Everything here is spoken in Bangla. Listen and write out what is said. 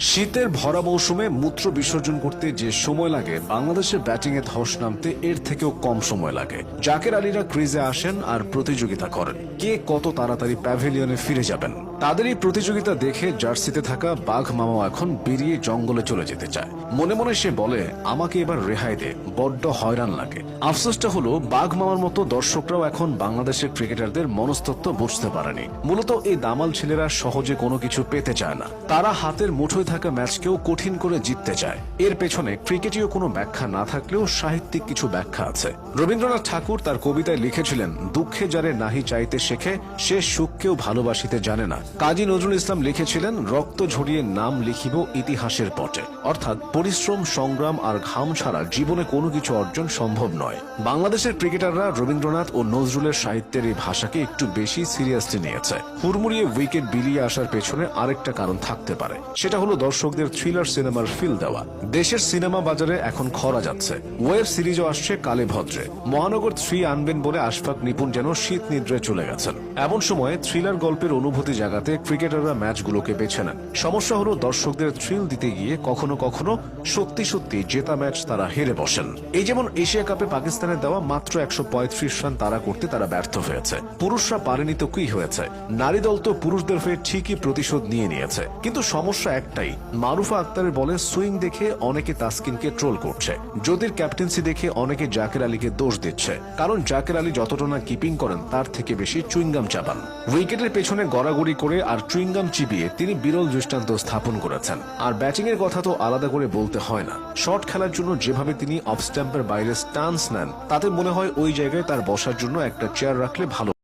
শীতের ভরা মৌসুমে মূত্র বিসর্জন করতে যে সময় লাগে, বাংলাদেশের ব্যাটিং এ ধস নামতে এর থেকেও কম সময় লাগে। জাকের আলীরা ক্রিজে আসেন আর প্রতিযোগিতা করেন। কে কত তাড়াতাড়ি প্যাভিলিয়নে ফিরে যাবেন? তাদের এই প্রতিযোগিতা দেখে জার্সিতে থাকা বাঘ মামাও এখন বেরিয়ে জঙ্গলে চলে যেতে চায়। মনে মনে সে বলে, আমাকে এবার রেহাই দে, বড্ড হয়রান লাগে। আফসোসটা হলো, বাঘ মামার মতো দর্শকরাও এখন বাংলাদেশের ক্রিকেটারদের মনস্তত্ব বুঝতে পারেনি। মূলত এই দামাল ছেলেরা সহজে কোনো কিছু পেতে চায় না। তারা হাতের মুঠোয় থাকা ম্যাচকেও কঠিন করে জিততে চায়। এর পেছনে ক্রিকেটীয় কোনো ব্যাখ্যা না থাকলেও সাহিত্যিক কিছু ব্যাখ্যা আছে। রবীন্দ্রনাথ ঠাকুর তার কবিতায় লিখেছিলেন, দুঃখে যারে নাহি চাইতে শেখে, সে সুখকেও ভালোবাসিতে জানে না। কাজী নজরুল ইসলাম লিখেছিলেন, রক্ত ঝরিয়ে নাম লিখিব ইতিহাসের পটে অর্থাৎ পরিশ্রম, সংগ্রাম আর ঘাম ছাড়া জীবনে কোনো কিছু অর্জন সম্ভব নয়। বাংলাদেশের ক্রিকেটাররা রবীন্দ্রনাথ ও নজরুলের সাহিত্যের এই ভাষাকে একটু বেশি সিরিয়াসলি নিয়েছে। হুড়মুড়িয়ে উইকেট বিলিয়ে আসার পেছনে আরেকটা কারণ থাকতে পারে। সেটা হলো দর্শকদের থ্রিলার সিনেমার ফিল দেওয়া। দেশের সিনেমা বাজারে এখন খরা যাচ্ছে। ওয়েব সিরিজও আসছে কালে ভদ্রে মহানগর থ্রি আনবেন বলে আশফাক নিপুণ যেন শীত নিদ্রায় চলে গেছেন। এমন সময়ে থ্রিলার গল্পের অনুভূতি জাগাতে ক্রিকেটাররা ম্যাচগুলোকে বেছে নেন। সমস্যা হলো দর্শকদের থ্রিল দিতে গিয়ে কখনো কখনো সত্যি সত্যি জেতা ম্যাচ তারা হেরে বসেন। এই যেমন এশিয়া কাপে পাকিস্তানের দেওয়া মাত্র একশো পঁয়ত্রিশ রান তারা করতে তারা ব্যর্থ হয়েছে। পুরুষরা পারেনি তো কি হয়েছে? নারী দল তো পুরুষদের হয়ে ঠিকই প্রতিশোধ নিয়ে নিয়েছে। কিন্তু সমস্যা একটাই মারুফা আক্তারের বলে সুইং দেখে অনেকে তাসকিনকে ট্রোল করছে। যদির ক্যাপ্টেন্সি দেখে অনেকে জাকের আলীকে দোষ দিচ্ছে। কারণ জাকের আলী যতটা না কিপিং করেন, তার থেকে বেশি চুইংগাম চাপান। উইকেটের পেছনে গড়াগড়ি করে আর চুইংগাম চিবিয়ে তিনি বিরল দৃষ্টান্ত স্থাপন করেছেন। আর ব্যাটিং এর কথা তো আলাদা করে বলতে হয় না। শর্ট খেলার জন্য যেভাবে তিনি অফ স্ট্যাম্পের বাইরে স্টান্স নেন, তাতে মনে হয় ওই জায়গায় তার বসার জন্য একটা চেয়ার রাখলে ভালো